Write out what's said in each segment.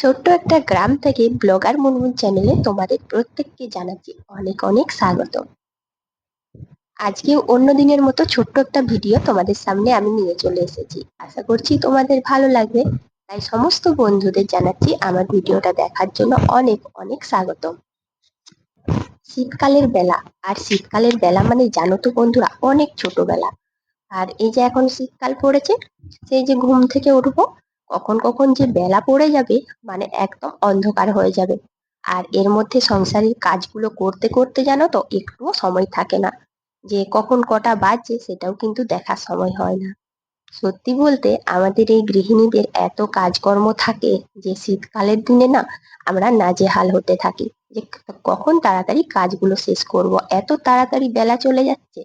ছোট্ট একটা গ্রাম থেকে ব্লগার মুনমুন চ্যানেলে তোমাদের প্রত্যেককে জানাচ্ছি অনেক অনেক স্বাগত। আজকে অন্য দিনের মতো ছোট্ট একটা ভিডিও তোমাদের সামনে আমি নিয়ে চলে এসেছি। আশা করছি তোমাদের ভালো লাগবে। তাই সমস্ত বন্ধুদের জানাচ্ছি আমার ভিডিওটা দেখার জন্য অনেক অনেক স্বাগত। শীতকালের বেলা, আর শীতকালের বেলা মানে জানো তো বন্ধুরা, অনেক ছোটবেলা। আর এই যে এখন শীতকাল পড়েছে, সেই যে ঘুম থেকে উঠবো কখন কখন যে বেলা পড়ে যাবে মানে একদম অন্ধকার হয়ে যাবে। আর এর মধ্যে সংসারের কাজগুলো করতে করতে জানো তো, একটুও সময় থাকে না। যে কখন কটা বাজছে সেটাও কিন্তু দেখার সময় হয় না। সত্যি বলতে আমাদের এই গৃহিণীদের এত কাজকর্ম থাকে যে শীতকালের দিনে না আমরা নাজেহাল হতে থাকি। যে কখন তাড়াতাড়ি কাজগুলো শেষ করব, এত তাড়াতাড়ি বেলা চলে যাচ্ছে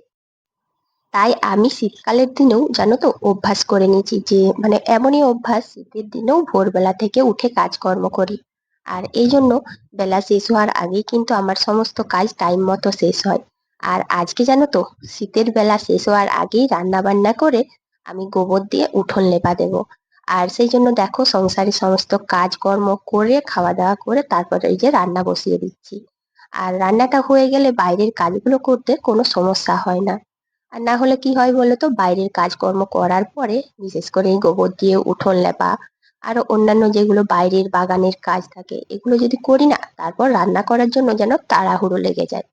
তাই আমি শীতকালের দিনেও জানো তো অভ্যাস করে নিয়েছি যে মানে এমনই অভ্যাস শীতের দিনেও ভোরবেলা থেকে উঠে কাজকর্ম করি। আর এই জন্য বেলা শেষ হওয়ার আগেই কিন্তু আমার সমস্ত কাজ টাইম মতো শেষ হয়। আর আজকে জানো তো শীতের বেলা শেষ হওয়ার আগেই রান্না বান্না করে আমি গোবর দিয়ে উঠোন লেপা দেব। আর সেই জন্য দেখো সংসারের সমস্ত কাজকর্ম করে খাওয়া দাওয়া করে তারপরে এই যে রান্না বসিয়ে দিচ্ছি। আর রান্নাটা হয়ে গেলে বাইরের কাজগুলো করতে কোনো সমস্যা হয় না। আর না হলে কি হয় বলতো? বাইরের কাজকর্ম করার পরে বিশেষ করে এই গোবর দিয়ে উঠোন লেপা আরও অন্যান্য যেগুলো বাইরের বাগানের কাজ থাকে, এগুলো যদি করি না, তারপর রান্না করার জন্য যেন তাড়াহুড়ো লেগে যায়।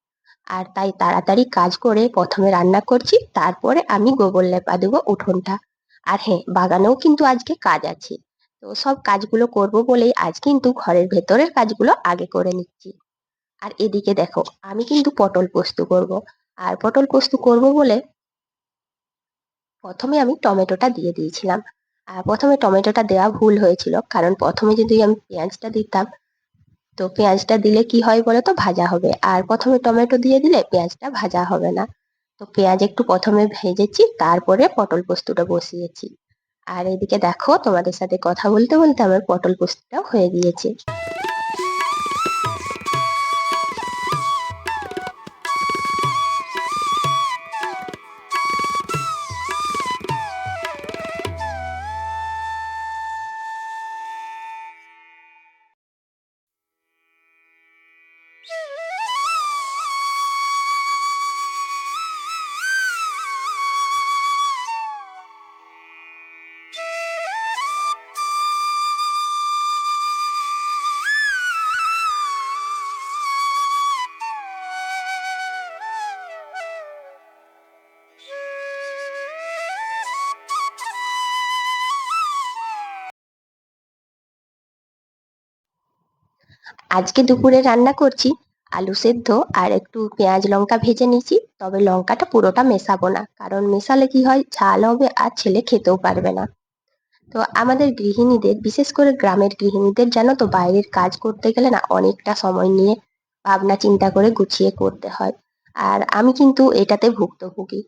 আর তাই তাড়াতাড়ি কাজ করে প্রথমে রান্না করছি, তারপরে আমি গোবর লেপা দেবো উঠোনটা। আর হ্যাঁ বাগানেও কিন্তু আজকে কাজ আছে। তো সব কাজগুলো করব বলেই আজ কিন্তু ঘরের ভেতরের কাজগুলো আগে করে নিচ্ছি। আর এদিকে দেখো, আমি কিন্তু পটল পোস্ত করব। আর পটল পোস্ত করব বলে প্রথমে আমি টমেটোটা দিয়ে দিয়েছিলাম। আর প্রথমে টমেটোটা দেওয়া ভুল হয়েছিল, কারণ প্রথমে যদি আমি পেঁয়াজটা দিতাম, তো পেঁয়াজটা দিলে কি হয় বলো তো ভাজা হবে। আর প্রথমে টমেটো দিয়ে দিলে পেঁয়াজটা ভাজা হবে না। তো পেঁয়াজ একটু প্রথমে ভেজেছি, তারপরে পটল পোস্তটা বসিয়েছি। আর এদিকে দেখো, তোমাদের সাথে কথা বলতে বলতে আমার পটল পোস্তটাও হয়ে গিয়েছে। আজকে দুপুরে রান্না করছি আলু সেদ্ধ আর একটু পেঁয়াজ লঙ্কা ভেজে নিয়েছি। তবে লঙ্কাটা পুরোটা মেশাবো না, কারণ মেশালে কি হয়, ঝাল হবে আর ছেলে খেতেও পারবে না। তো আমাদের গৃহিণীদের, বিশেষ করে গ্রামের গৃহিণীদের জানো তো বাইরের কাজ করতে গেলে না অনেকটা সময় নিয়ে ভাবনা চিন্তা করে গুছিয়ে করতে হয়। আর আমি কিন্তু এটাতে ভুক্তভোগী।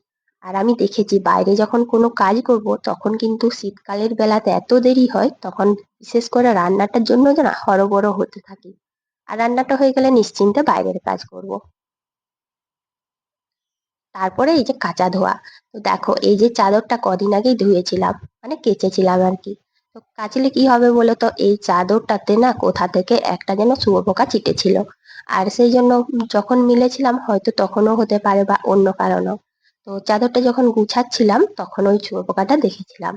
আর আমি দেখেছি, বাইরে যখন কোনো কাজ করব, তখন কিন্তু শীতকালের বেলাতে এত দেরি হয়, তখন বিশেষ করে রান্নাটার জন্য না হরবড় হতে থাকি। আর রান্নাটা হয়ে গেলে নিশ্চিন্তে বাইরের কাজ করব। তারপরে এই যে কাঁচা ধোয়া, তো দেখো এই যে চাদরটা কদিন আগেই ধুয়েছিলাম মানে কেচেছিলাম আর কি। তো কাচলে কি হবে বলো তো এই চাদরটাতে না কোথা থেকে একটা যেন শুয়োপোকা চিটেছিল আর সেই জন্য যখন মিলেছিলাম হয়তো তখনও হতে পারে বা অন্য কারণও। তো চাদরটা যখন গুছাচ্ছিলাম তখন ওই শুয়োপোকাটা দেখেছিলাম।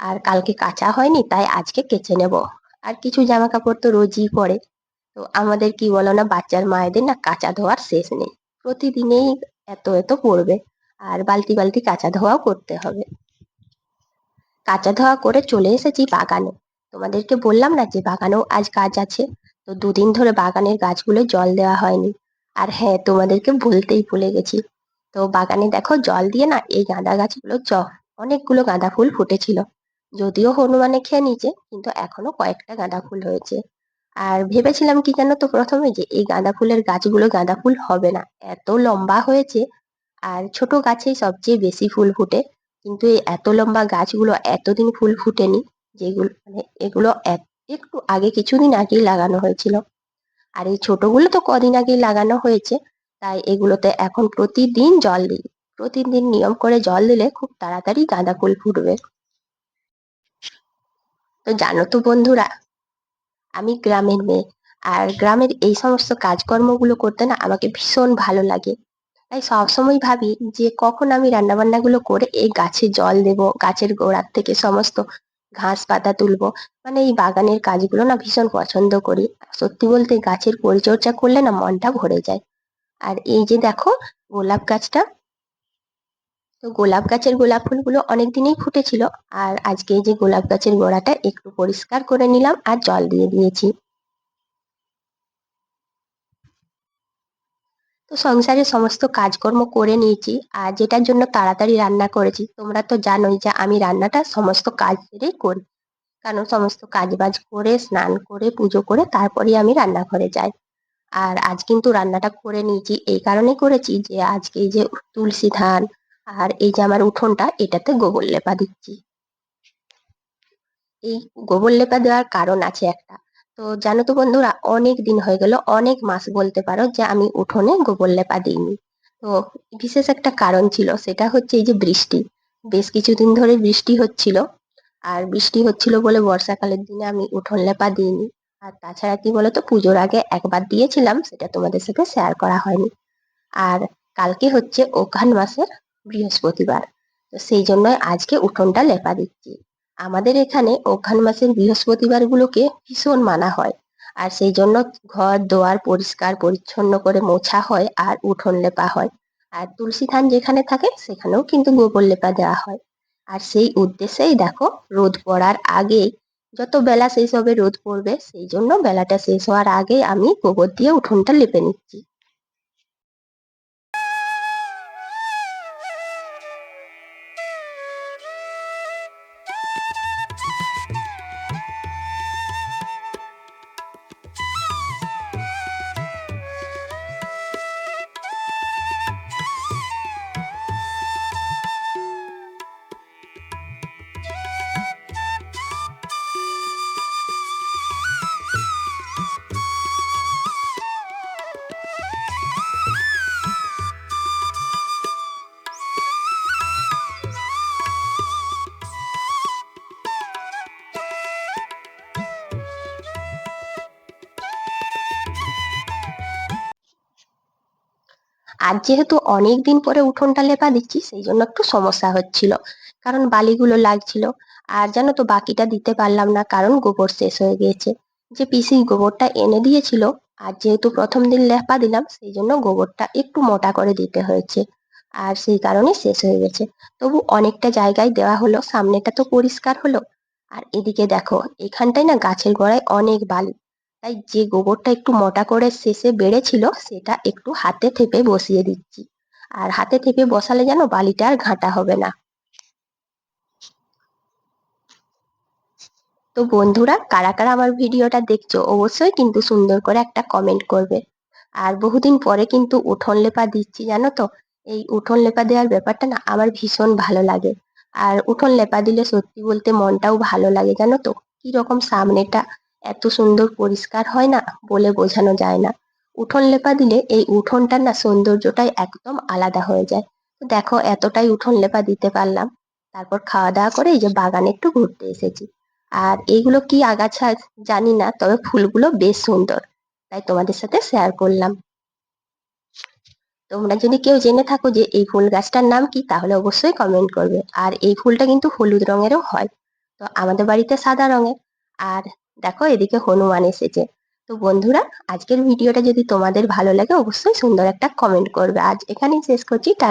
আর কালকে কাঁচা হয়নি, তাই আজকে কেচে নেব। আর কিছু জামা কাপড় তো রোজই পরে। তো আমাদের কি বলো না, বাচ্চার মায়েদের না কাঁচা ধোয়ার শেষ নেই। প্রতিদিনেই এত এত পড়বে। আর বালতি বালতি কাঁচা ধোয়াও করতে হবে। কাঁচা ধোয়া করে চলে এসেছি বাগানে। তোমাদেরকে বললাম না যে বাগানেও আজ কাজ আছে? তো দুদিন ধরে বাগানের গাছগুলো জল দেওয়া হয়নি। আর হ্যাঁ তোমাদেরকে বলতেই ভুলে গেছি। তো বাগানে দেখো, জল দিয়ে না এই গাঁদা গাছগুলো চ, অনেকগুলো গাঁদা ফুল ফুটেছিল। যদিও হনুমানে খেয়ে নিচে কিন্তু এখনও কয়েকটা গাঁদা ফুল হয়েছে। আর ভেবেছিলাম কি জানো তো প্রথমে যে এই গাঁদা ফুলের গাছগুলো গাঁদা ফুল হবে না। এত লম্বা হয়েছে আর ছোট গাছেই সবচেয়ে বেশি ফুল ফুটে। কিন্তু এই এত লম্বা গাছগুলো এতদিন ফুল ফুটেনি যেগুলো মানে এগুলো একটু আগে কিছুদিন আগেই লাগানো হয়েছিল। আর এই ছোটগুলো তো কদিন আগেই লাগানো হয়েছে, তাই এগুলোতে এখন প্রতিদিন জল দিই। প্রতিদিন নিয়ম করে জল দিলে খুব তাড়াতাড়ি গাঁদা ফুল ফুটবে। তো জানো তো বন্ধুরা আমি গ্রামের মেয়ে। আর গ্রামের এই সমস্ত কাজকর্মগুলো করতে না আমাকে ভীষণ ভালো লাগে। তাই সবসময় ভাবি যে কখন আমি রান্নাবান্নাগুলো করে এই গাছে জল দেব, গাছের গোড়ার থেকে সমস্ত ঘাস পাতা তুলবো। মানে এই বাগানের কাজগুলো না ভীষণ পছন্দ করি। সত্যি বলতে গাছের পরিচর্যা করলে না মনটা ভরে যায়। আর এই যে দেখো গোলাপ গাছটা তো গোলাপ গাছের গোলাপ ফুলগুলো অনেক দিনেই ফুটেছিল আর আজকে যে গোলাপ গাছের গোড়াটা একটু পরিষ্কার করে নিলাম আর জল দিয়ে দিয়েছি। তো সংসারে সমস্ত কাজকর্ম করে নিয়েছি আর যেটার জন্য তাড়াতাড়ি রান্না করেছি। তোমরা তো জানোই যে আমি রান্নাটা সমস্ত কাজ সেরেই করি। কারণ সমস্ত কাজ বাজ করে, স্নান করে, পুজো করে তারপরেই আমি রান্নাঘরে যাই। আর আজ কিন্তু রান্নাটা করে নিয়েছি। এই কারণে করেছি যে আজকে যে তুলসী ধান আর এই যে আমার উঠোনটা, এটাতে গোবর লেপা দিচ্ছি। এই গোবর লেপা দেওয়ার কারণ আছে একটা। তো জানো তো বন্ধুরা, অনেক দিন হয়ে গেল, অনেক মাস বলতে পারো যে আমি উঠোনে গোবর লেপা দিইনি। তো বিশেষ একটা কারণ ছিল, সেটা হচ্ছে এই যে বৃষ্টি। বেশ কিছুদিন ধরে বৃষ্টি হচ্ছিল, আর বৃষ্টি হচ্ছিল বলে বর্ষাকালের দিনে আমি উঠোন লেপা দিইনি। আর তাছাড়া কি বলতো, পুজোর আগে একবার দিয়েছিলাম, সেটা তোমাদের সাথে শেয়ার করা হয়নি। আর কালকে হচ্ছে অঘ্রান মাসের বৃহস্পতিবার। তো সেই জন্য আজকে উঠোনটা লেপা দিচ্ছি। আমাদের এখানে অঘ্রান মাসের বৃহস্পতিবারগুলোকে ভীষণ মানা হয়। আর সেই জন্য ঘর, দোয়ার পরিষ্কার, পরিচ্ছন্ন করে মোছা হয় আর উঠোন লেপা হয়। আর তুলসী থান যেখানে থাকে সেখানেও কিন্তু গোবর লেপা দেওয়া হয়। আর সেই উদ্দেশ্যেই দেখো রোদ পড়ার আগেই যত বেলা শেষ হবে রোদ পড়বে, সেই জন্য বেলাটা শেষ হওয়ার আগে আমি গোবর দিয়ে উঠোনটা লেপে নিচ্ছি। আজ যেহেতু অনেক দিন পরে উঠোনটা লেপা দিচ্ছি, সেই জন্য একটু সমস্যা হচ্ছিল। কারণ বালিগুলো লাগছিল। আর জানো তো, বাকিটা দিতে পারলাম না, কারণ গোবর শেষ হয়ে গিয়েছে। যে পিসি গোবরটা এনে দিয়েছিল, আর যেহেতু প্রথম দিন লেপা দিলাম, সেই জন্য গোবরটা একটু মোটা করে দিতে হয়েছে। আর সেই কারণে শেষ হয়ে গেছে। তবু অনেকটা জায়গায় দেওয়া হলো, সামনেটা তো পরিষ্কার হলো। আর এদিকে দেখো, এখানটায় না গাছের গোড়ায় অনেক বালি। তাই যে গোবরটা একটু মোটা করে শেষে বেড়েছিল, সেটা একটু হাতে থেপে বসিয়ে দিচ্ছি। আর হাতে থেপে বসালে যেন বালিটা আর ঘাঁটা হবে না। তো বন্ধুরা, কারা কারা আমার ভিডিওটা দেখছ, অবশ্যই কিন্তু সুন্দর করে একটা কমেন্ট করবে। আর বহুদিন পরে কিন্তু উঠোন লেপা দিচ্ছি, জানো তো? এই উঠোন লেপা দেওয়ার ব্যাপারটা না আমার ভীষণ ভালো লাগে। আর উঠোন লেপা দিলে সত্যি বলতে মনটাও ভালো লাগে, জানো তো? কি রকম সামনেটা এত সুন্দর পরিষ্কার হয় না বলে বোঝানো যায় না। উঠোন লেপা দিলে এই উঠোনটার না সৌন্দর্যটাই একদম আলাদা হয়ে যায়। তো দেখো, এতটাই উঠোন লেপা দিতে পারলাম। তারপর খাওয়া দাওয়া করে এই যে বাগানে একটু ঘুরতে এসেছি। আর এইগুলো কি আগাছা জানি না, তবে ফুলগুলো বেশ সুন্দর। তাই তোমাদের সাথে শেয়ার করলাম। তোমরা যদি কেউ জেনে থাকো যে এই ফুল গাছটার নাম কি, তাহলে অবশ্যই কমেন্ট করবে। আর এই ফুলটা কিন্তু হলুদ রঙেরও হয়। তো আমাদের বাড়িতে সাদা রঙের। আর দেখো এদিকে হনুমান এসেছে। তো বন্ধুরা, আজকের ভিডিওটা যদি তোমাদের ভালো লাগে, অবশ্যই সুন্দর একটা কমেন্ট করবে। আজ এখানেই শেষ করছি।